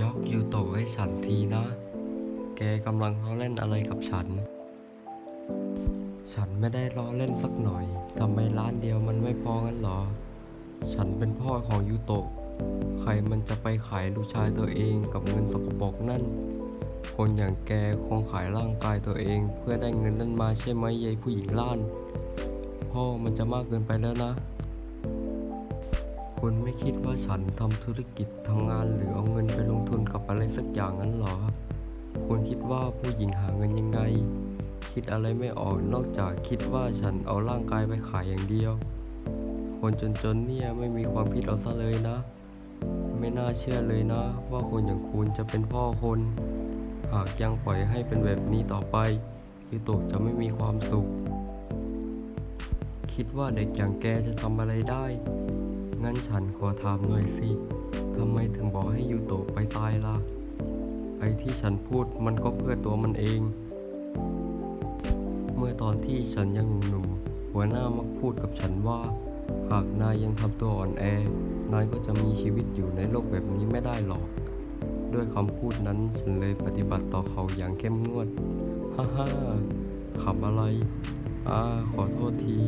ยกยูโตะให้ฉันทีนะ แกกำลังล้อเล่นอะไรกับฉัน ฉันไม่ได้ล้อเล่นสักหน่อย ทำไมร้านเดียวมันไม่พองั้นเหรอ ฉันเป็นพ่อของยูโตะ ใครมันจะไปขายลูกชายตัวเองกับเงินสกปรกนั่น คนอย่างแกคงขายร่างกายตัวเอง เพื่อได้เงินนั้นมาใช่ไหมยายผู้หญิงล้าน พ่อมันจะมากเกินไปแล้วนะคุณไม่คิดว่าฉันทำธุรกิจทำงานหรือเอาเงิน อะไรสักอย่างนั้นเหรอ คุณคิดว่าผู้หญิงหาเงินยังไง คิดอะไรไม่ออกนอกจากคิดว่าฉันเอาร่างกายไปขายอย่างเดียว คนจนๆเนี่ยไม่มีความคิดเอาซะเลยนะ ไม่น่าเชื่อเลยนะ ว่าคนอย่างคุณจะเป็นพ่อคน หากยังปล่อยให้เป็นแบบนี้ต่อไปยูโตจะไม่มีความสุข คิดว่าเด็กอย่างแกจะทำอะไรได้ งั้นฉันขอถามหน่อยสิ ทำไมถึงบอกให้ยูโตะไปตายล่ะ ไอ้ที่ฉันพูดมันก็เพื่อตัวมันเอง เมื่อตอนที่ฉันยังหนุ่มๆหัวหน้ามักพูดกับฉันว่า หากนายยังทำตัวอ่อนแอ นายก็จะมีชีวิตอยู่ในโลกแบบนี้ไม่ได้หรอก ด้วยคำพูดนั้นฉันเลยปฏิบัติต่อเขาอย่างเข้มงวด ฮ่าฮ่าขำอะไร อ่า ขอโทษที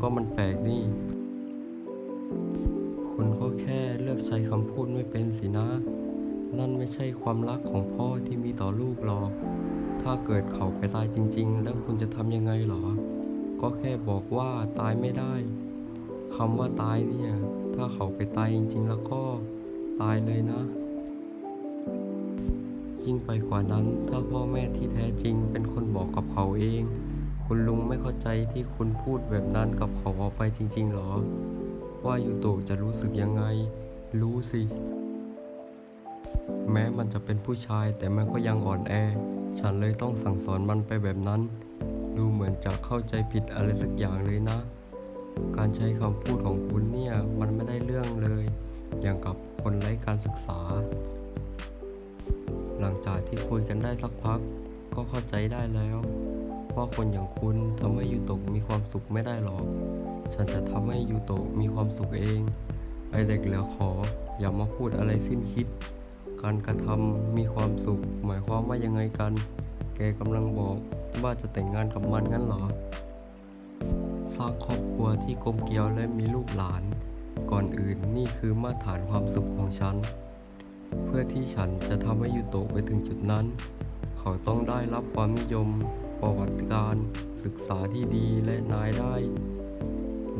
ก็มันแปลกนี่ พูดไม่เป็นสินะ นั่นไม่ใช่ความรักของพ่อที่มีต่อลูกหรอก ถ้าเกิดเขาไปตายจริง ๆ แล้วคุณจะทำยังไงหรอ ก็แค่บอกว่าตายไม่ได้คำว่าตายเนี่ย ถ้าเขาไปตายจริง ๆ แล้วก็ตายเลยนะ ยิ่งไปกว่านั้น ถ้าพ่อแม่ที่แท้จริง เป็นคนบอกกับเขาเอง คุณลุงไม่เข้าใจที่คุณพูดแบบนั้นกับเขาออกไปจริง ๆ หรอ ว่าอยู่โตจะรู้สึกยังไง รู้สิ แม้มันจะเป็นผู้ชายแต่มันก็ยังอ่อนแอ ฉันเลยต้องสั่งสอนมันไปแบบนั้น ดูเหมือนจะเข้าใจผิดอะไรสักอย่างเลยนะ การใช้คำพูดของคุณเนี่ยมันไม่ได้เรื่องเลย อย่างกับคนไร้การศึกษา หลังจากที่คุยกันได้สักพัก ก็เข้าใจได้แล้วว่าคนอย่างคุณทำให้ยูโตะมีความสุขไม่ได้หรอก ฉันจะทำให้ยูโตะมีความสุขเอง ไอเด็กเหลือขอ อย่ามาพูดอะไรสิ้นคิด การกระทำมีความสุข หมายความว่ายังไงกัน แกกำลังบอกว่าจะแต่งงานกับมันงั้นเหรอ สร้างครอบครัวที่กลมเกลียวและมีลูกหลาน ก่อนอื่นนี่คือมาตรฐานความสุขของฉัน เพื่อที่ฉันจะทำให้ยูโตไปถึงจุดนั้น เขาต้องได้รับความนิยม ประวัติการ ศึกษาที่ดีและนายได้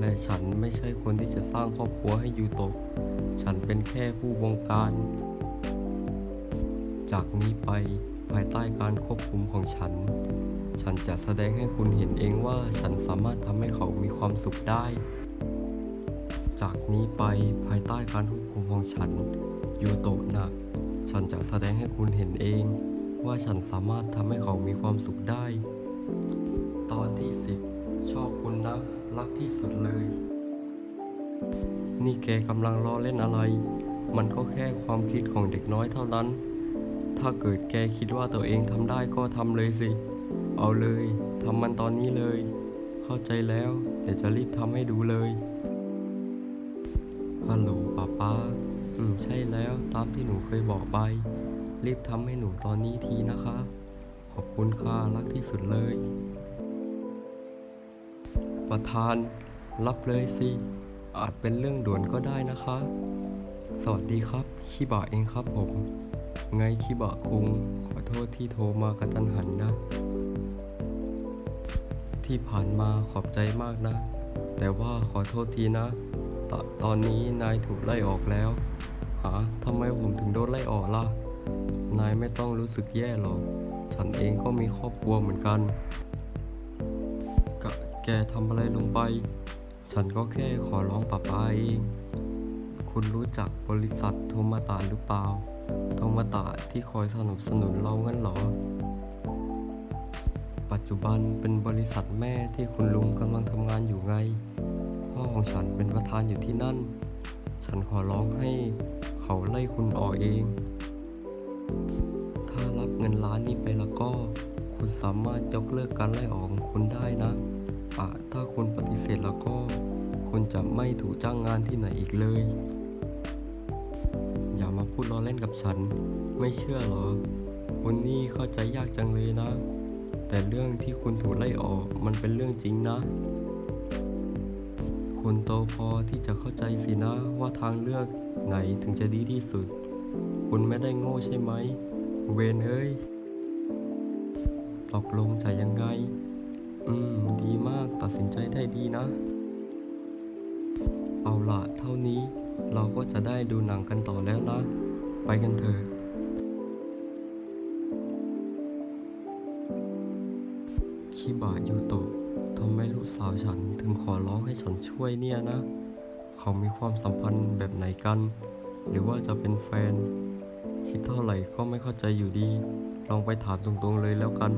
และฉันไม่ใช่คนที่จะสร้างครอบครัวให้ยูโตะ ฉันเป็นแค่ผู้บงการ จากนี้ไปภายใต้การควบคุมของฉัน ฉันจะแสดงให้คุณเห็นเองว่าฉันสามารถทำให้เขามีความสุขได้ จากนี้ไปภายใต้การควบคุมของฉันยูโตะนะฉันจะแสดงให้คุณเห็นเอง ว่าฉันสามารถทำให้เขามีความสุขได้ ตอนที่สิบชอบคุณนะ รักที่สุดเลย นี่แกกำลังล้อเล่นอะไร มันก็แค่ความคิดของเด็กน้อยเท่านั้น ถ้าเกิดแกคิดว่าตัวเองทำได้ก็ทำเลยสิ เอาเลยทำมันตอนนี้เลย เข้าใจแล้ว เดี๋ยวจะรีบทำให้ดูเลยฮัลโหลป้าป้าอืมใช่แล้วตามที่หนูเคยบอกไป รีบทำให้หนูตอนนี้ทีนะคะ ขอบคุณค่ะรักที่สุดเลย ประธาน รับเลยสิ อาจเป็นเรื่องด่วนก็ได้นะคะ สวัสดีครับคิบะเองครับผม ไงคิบะคุง ขอโทษที่โทรมากระตันหันนะ ที่ผ่านมาขอบใจมากนะ แต่ว่าขอโทษทีนะตตอนนี้นายถูกไล่ออกแล้วหาทำไมผมถึงโดนไล่ออกล่ะ นายไม่ต้องรู้สึกแย่หรอก ฉันเองก็มีครอบครัวเหมือนกัน ทำอะไรลงไป ฉันก็แค่ขอร้องป้าป้าเอง คุณรู้จักบริษัทโทมาตาหรือเปล่า โทมาตาที่คอยสนับสนุนเรางั้นเหรอ ปัจจุบันเป็นบริษัทแม่ที่คุณลุงกำลังทำงานอยู่ไง พ่อของฉันเป็นประธานอยู่ที่นั่น ฉันขอร้องให้เขาไล่คุณออกเอง ถ้ารับเงินล้านนี้ไปแล้วก็ คุณสามารถยกเลิกการไล่ออกของคุณได้นะ อะถ้าคุณปฏิเสธแล้วก็ คุณจะไม่ถูกจ้างงานที่ไหนอีกเลย อย่ามาพูดล้อเล่นกับฉัน ไม่เชื่อเหรอคุณนี่เข้าใจยากจังเลยนะ แต่เรื่องที่คุณถูกไล่ออกมันเป็นเรื่องจริงนะ คุณโตพอที่จะเข้าใจสินะว่าทางเลือกไหนถึงจะดีที่สุด คุณไม่ได้โง่ใช่ไหม เวนเอ้ยตกลงจะยังไง อืม ดีมากตัดสินใจได้ดีนะ เอาละเท่านี้เราก็จะได้ดูหนังกันต่อแล้วนะ ไปกันเถอะคิบะยูโตะทำไมลูกสาวฉันถึงขอร้องให้ฉันช่วยเนี่ยนะ เขามีความสัมพันธ์แบบไหนกัน หรือว่าจะเป็นแฟน คิดเท่าไหร่ก็ไม่เข้าใจอยู่ดี ลองไปถามตรงๆเลยแล้วกัน